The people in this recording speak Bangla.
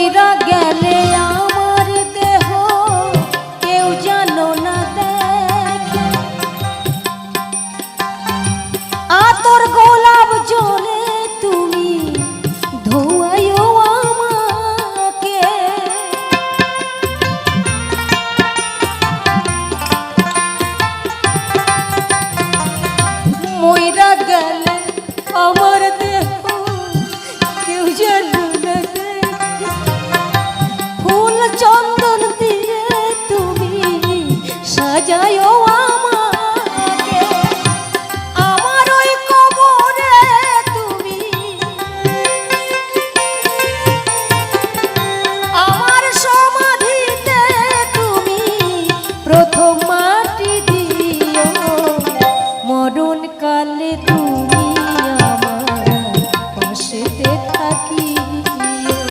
কইরা গেলে আমার দেহ কেউ জানো না দেখে। আতর গোলাপ জলে তুমি ধোয়াইও আমাকে। মইরা গেলে আমার যায় আমাকে। আমার তুমি। সমাধিতে তুমি প্রথম তুমি আমার পাশেতে থাকি